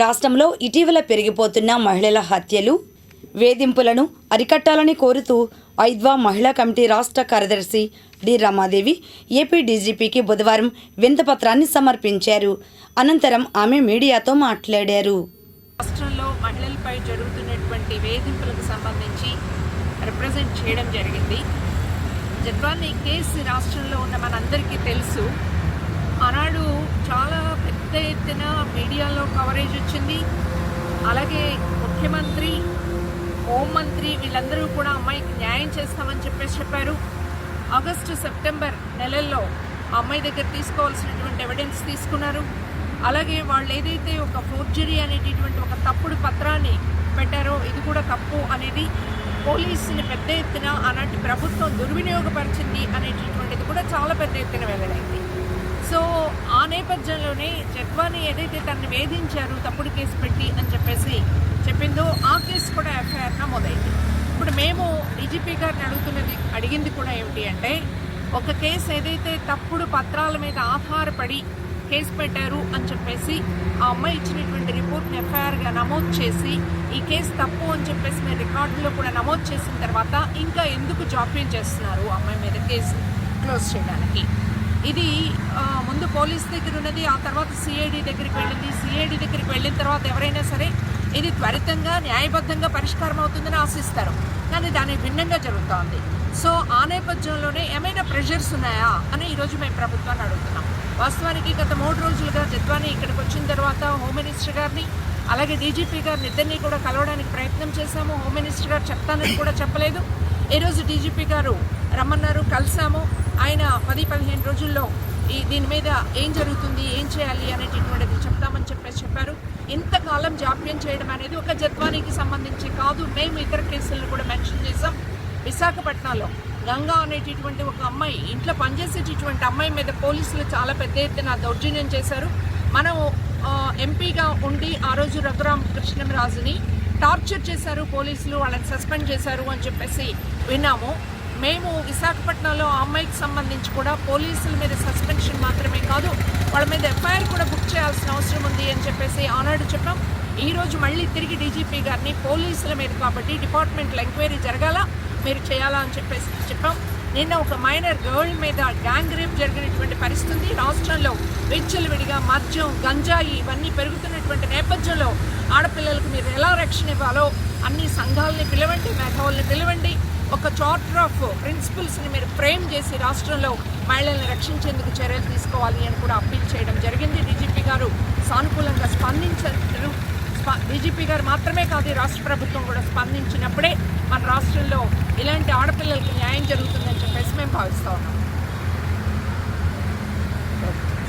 రాష్ట్రంలో ఇటీవల పెరిగిపోతున్న మహిళల హత్యలు వేధింపులను అరికట్టాలని కోరుతూ ఐద్వా మహిళా కమిటీ రాష్ట్ర కార్యదర్శి డి. రమాదేవి ఏపీ డీజీపీకి బుధవారం వింతపత్రాన్ని సమర్పించారు. అనంతరం ఆమె మీడియాతో మాట్లాడారు. రాష్ట్రంలో మహిళలపై జరుగుతున్నటువంటి వేధింపులకు సంబంధించి రిప్రజెంట్ చేయడం జరిగింది. జత్వానీ కేసు రాష్ట్రంలో ఉన్న మనందరికీ తెలుసు ఆనాడు చాలా పెద్ద ఎత్తున మీడియాలో కవరేజ్ వచ్చింది. అలాగే ముఖ్యమంత్రి హోంమంత్రి వీళ్ళందరూ కూడా అమ్మాయికి న్యాయం చేస్తామని చెప్పేసి చెప్పారు. ఆగస్టు సెప్టెంబర్ నెలల్లో ఆ అమ్మాయి దగ్గర తీసుకోవాల్సినటువంటి ఎవిడెన్స్ తీసుకున్నారు. అలాగే వాళ్ళు ఏదైతే ఒక ఫోర్జరీ అనేటటువంటి ఒక తప్పుడు పత్రాన్ని పెట్టారో ఇది కూడా తప్పు అనేది పోలీసుని పెద్ద ఎత్తున అలాంటి ప్రభుత్వం దుర్వినియోగపరిచింది అనేటటువంటిది కూడా చాలా పెద్ద ఎత్తున వెల్లడైంది. సో ఆ నేపథ్యంలోనే జగ్వాని ఏదైతే తనని వేధించారు తప్పుడు కేసు పెట్టి అని చెప్పేసి చెప్పిందో ఆ కేసు కూడా ఎఫ్ఐఆర్ నమోదైంది. ఇప్పుడు మేము డీజీపీ గారిని అడుగుతున్నది అడిగింది కూడా ఏమిటి అంటే ఒక కేసు ఏదైతే తప్పుడు పత్రాల మీద ఆధారపడి కేసు పెట్టారు అని చెప్పేసి ఆ అమ్మాయి ఇచ్చినటువంటి రిపోర్ట్ని ఎఫ్ఐఆర్గా నమోదు చేసి ఈ కేసు తప్పు అని చెప్పేసి మీరు రికార్డులో కూడా నమోదు చేసిన తర్వాత ఇంకా ఎందుకు జాప్యం చేస్తున్నారు ఆ అమ్మాయి మీద కేసు క్లోజ్ చేయడానికి? ఇది ముందు పోలీస్ దగ్గర ఉన్నది ఆ తర్వాత సిఐడి దగ్గరికి వెళ్ళింది. సిఐడి దగ్గరికి వెళ్ళిన తర్వాత ఎవరైనా సరే ఇది త్వరితంగా న్యాయబద్ధంగా పరిష్కారం అవుతుందని ఆశిస్తారు. కానీ దాని భిన్నంగా జరుగుతోంది. సో ఆ నేపథ్యంలోనే ఏమైనా ప్రెషర్స్ ఉన్నాయా అని ఈరోజు మేము ప్రభుత్వాన్ని అడుగుతున్నాం. వాస్తవానికి గత మూడు రోజులుగా జద్వాని ఇక్కడికి వచ్చిన తర్వాత హోమ్ మినిస్టర్ గారిని అలాగే డీజీపీ గారిని ఇద్దరిని కూడా కలవడానికి ప్రయత్నం చేశాము. హోమ్ మినిస్టర్ గారు చెప్తానని కూడా చెప్పలేదు. ఈరోజు డీజీపీ గారు రమ్మన్నారు కలిసాము. ఆయన పది పదిహేను రోజుల్లో ఈ దీని మీద ఏం జరుగుతుంది ఏం చేయాలి అనేటటువంటిది చెప్తామని చెప్పేసి చెప్పారు. ఇంతకాలం జాప్యం చేయడం అనేది ఒక జత్వానికి సంబంధించి కాదు. మేము ఇతర కేసులను కూడా మెన్షన్ చేసాం విశాఖపట్నంలో గంగా అనేటటువంటి ఒక అమ్మాయి ఇంట్లో పనిచేసేటటువంటి అమ్మాయి మీద పోలీసులు చాలా పెద్ద ఎత్తున దౌర్జన్యం చేశారు. మనం ఎంపీగా ఉండి ఆ రోజు రఘురామ్ కృష్ణరాజుని టార్చర్ చేశారు పోలీసులు వాళ్ళని సస్పెండ్ చేశారు అని చెప్పేసి విన్నాము. మేము విశాఖపట్నంలో ఆ అమ్మాయికి సంబంధించి కూడా పోలీసుల మీద సస్పెన్షన్ మాత్రమే కాదు వాళ్ళ మీద ఎఫ్ఐఆర్ కూడా బుక్ చేయాల్సిన అవసరం ఉంది అని చెప్పేసి ఆనాడు చెప్పాం. ఈరోజు మళ్ళీ తిరిగి డీజీపీ గారిని పోలీసుల మీద కాబట్టి డిపార్ట్మెంట్లో ఎంక్వైరీ జరగాల మీరు చేయాలా అని చెప్పేసి చెప్పాం. నిన్న ఒక మైనర్ గర్ల్ మీద గ్యాంగ్ రేప్ జరిగినటువంటి పరిస్థితి. రాష్ట్రంలో విచ్చలవిడిగా మద్యం గంజాయి ఇవన్నీ పెరుగుతున్నటువంటి నేపథ్యంలో ఆడపిల్లలకు మీరు ఎలా రక్షణ ఇవ్వాలో అన్ని సంఘాలని పిలవండి మేధావుల్ని పిలవండి. ఒక చార్టర్ ఆఫ్ ప్రిన్సిపల్స్ని మీరు ఫ్రేమ్ చేసి రాష్ట్రంలో మహిళల్ని రక్షించేందుకు చర్యలు తీసుకోవాలి అని కూడా అప్పీల్ చేయడం జరిగింది. డీజీపీ గారు సానుకూలంగా స్పందించారు. డీజీపీ గారు మాత్రమే కాదు రాష్ట్ర ప్రభుత్వం కూడా స్పందించినప్పుడే మన రాష్ట్రంలో ఇలాంటి ఆడపిల్లలకి న్యాయం జరుగుతుందని చెప్పేసి మేము భావిస్తూ ఉన్నాం.